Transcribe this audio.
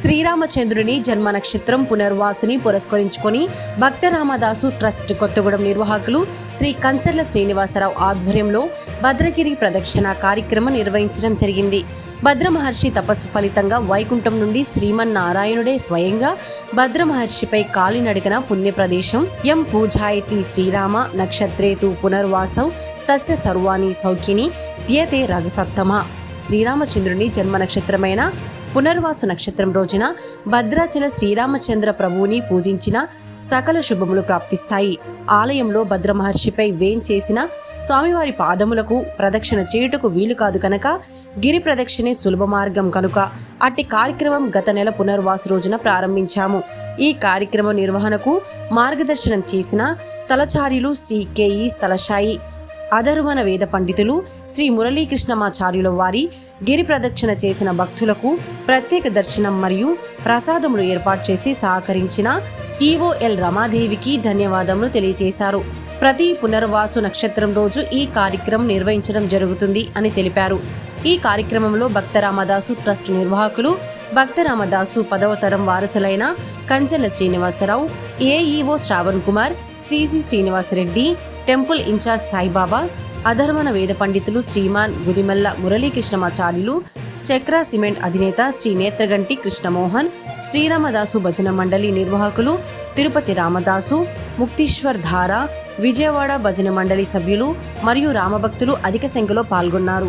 శ్రీరామచంద్రుని జన్మ నక్షత్రం పునర్వాసుని పురస్కరించుకొని భక్త రామదాసు ట్రస్ట్ కొత్తగూడెం నిర్వాహకులు శ్రీ కంచర్ల శ్రీనివాసరావు ఆధ్వర్యంలో భద్రగిరి ప్రదక్షిణ కార్యక్రమం నిర్వహించడం జరిగింది. భద్రమహర్షి తపస్సు ఫలితంగా వైకుంఠం నుండి శ్రీమన్నారాయణుడే స్వయంగా భద్రమహర్షిపై కాలినడిగిన కాలినడకన పుణ్య ప్రదేశం ఎం పూజాయతి శ్రీరామ నక్షత్రేతు పునర్వాసౌ తస్య సర్వాణి సౌఖ్యని వ్యతే రఘుసత్తమ శ్రీరామచంద్రుని జన్మ నక్షత్రమైన పునర్వాసు నక్షత్రం రోజున భద్రాచల శ్రీరామచంద్ర ప్రభువుని పూజించిన సకల శుభములు ప్రాప్తిస్తాయి. ఆలయంలో భద్రమహర్షిపై వేంచేసిన స్వామివారి పాదములకు ప్రదక్షిణ చేయుటకు వీలు కాదు కనుక గిరి ప్రదక్షిణే సులభ మార్గం కనుక అట్టి కార్యక్రమం గత నెల పునర్వాస రోజున ప్రారంభించాము. ఈ కార్యక్రమ నిర్వహణకు మార్గదర్శనం చేసిన స్థలచార్యులు శ్రీ కేఈ స్థలశాయి అధర్వణ వేద పండితులు శ్రీ మురళీకృష్ణమాచార్యుల వారి గిరి ప్రదక్షిణ చేసిన భక్తులకు ప్రత్యేక దర్శనం మరియు ప్రసాదములు ఏర్పాటు చేసి సహకరించిన ఈఓఎల్ రమాదేవికి ధన్యవాదములు తెలియజేశారు ప్రతి పునర్వాసు నక్షత్రం రోజు ఈ కార్యక్రమం నిర్వహించడం జరుగుతుంది అని తెలిపారు. ఈ కార్యక్రమంలో భక్త రామదాసు ట్రస్ట్ నిర్వాహకులు భక్త రామదాసు పదవ తరం వారసులైన Kanchela Srinivasarao AEO Shravan Kumar CC Srinivasareddy temple incharge Saibaba Atharvana Veda పండితులు శ్రీమాన్ గుదిమల్ల మురళీకృష్ణమాచార్యులు చక్ర సిమెంట్ అధినేత శ్రీ నేత్రగంటి కృష్ణమోహన్ శ్రీరామదాసు భజన మండలి నిర్వాహకులు తిరుపతి రామదాసు ముక్తీశ్వర్ ధార విజయవాడ భజన మండలి సభ్యులు మరియు రామభక్తులు అధిక సంఖ్యలో పాల్గొన్నారు.